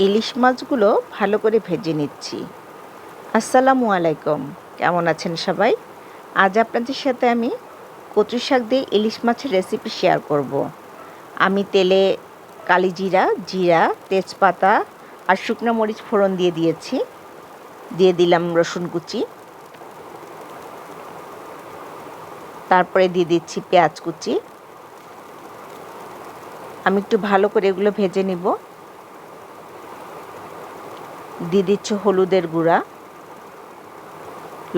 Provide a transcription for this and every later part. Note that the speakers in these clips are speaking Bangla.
ইলিশ মাছগুলো ভালো করে ভেজে নিচ্ছি। আসসালামু আলাইকুম। কেমন আছেন সবাই? আজ আপনাদের সাথে আমি কচু শাক দিয়ে ইলিশ মাছের রেসিপি শেয়ার করব। আমি তেলে কালিজিরা জিরা, তেজপাতা আর শুকনো মরিচ ফোড়ন দিয়ে দিয়েছি। দিয়ে দিলাম রসুন কুচি। তারপরে দিয়ে দিচ্ছি পেঁয়াজ কুচি। আমি একটু ভালো করে এগুলো ভেজে নিব। দিয়ে দিচ্ছি হলুদের গুঁড়া,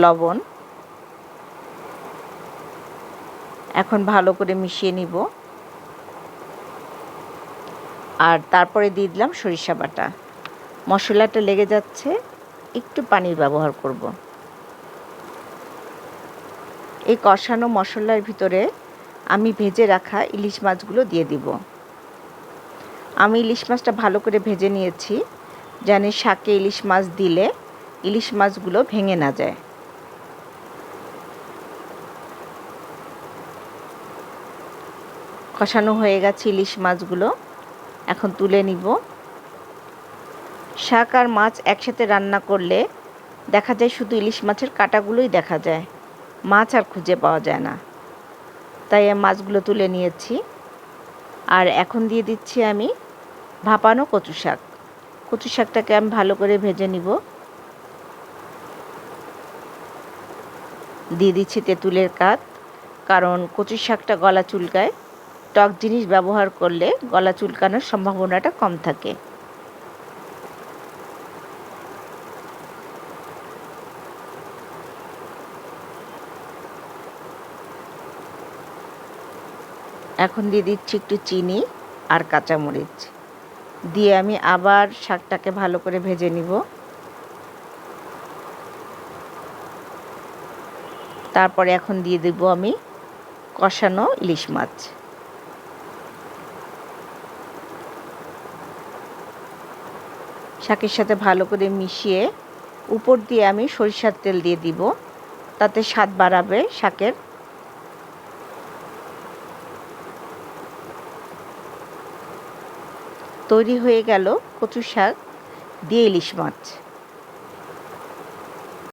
লবণ। এখন ভালো করে মিশিয়ে নিব। আর তারপরে দিয়ে দিলাম সরিষা বাটা। মশলাটা লেগে যাচ্ছে, একটু পানির ব্যবহার করব। এই কষানো মশলার ভিতরে আমি ভেজে রাখা ইলিশ মাছগুলো দিয়ে দিব। আমি ইলিশ মাছটা ভালো করে ভেজে নিয়েছি। জানি শাকে ইলিশ মাছ দিলে ইলিশ মাছগুলো ভেঙে না যায়। কষানো হয়ে গেছে ইলিশ মাছগুলো। এখন তুলে নিব। শাক আর মাছ একসাথে রান্না করলে দেখা যায় শুধু ইলিশ মাছের কাটাগুলোই দেখা যায়। মাছ আর খুঁজে পাওয়া যায় না। তাই মাছগুলো তুলে নিয়েছি। আর এখন দিয়ে দিচ্ছি আমি ভাপানো কচু শাক। কচু শাকটাকে আমি ভালো করে ভেজে নিব। দিয়ে দিচ্ছি তেঁতুলের কাত, কারণ কচু শাকটা গলা চুলকায়। টক জিনিস ব্যবহার করলে গলা চুলকানোর সম্ভাবনাটা কম থাকে। এখন দিয়ে দিচ্ছি একটু চিনি আর কাঁচামরিচ। দিয়ে আমি আবার শাকটাকে ভালো করে ভেজে নিব। তারপরে এখন দিয়ে দেব আমি কষানো ইলিশ মাছ। শাকের সাথে ভালো করে মিশিয়ে উপর দিয়ে আমি সরিষার তেল দিয়ে দিব, তাতে স্বাদ বাড়াবে শাকের। তৈরি হয়ে গেল কচু শাক দিয়ে ইলিশ মাছ।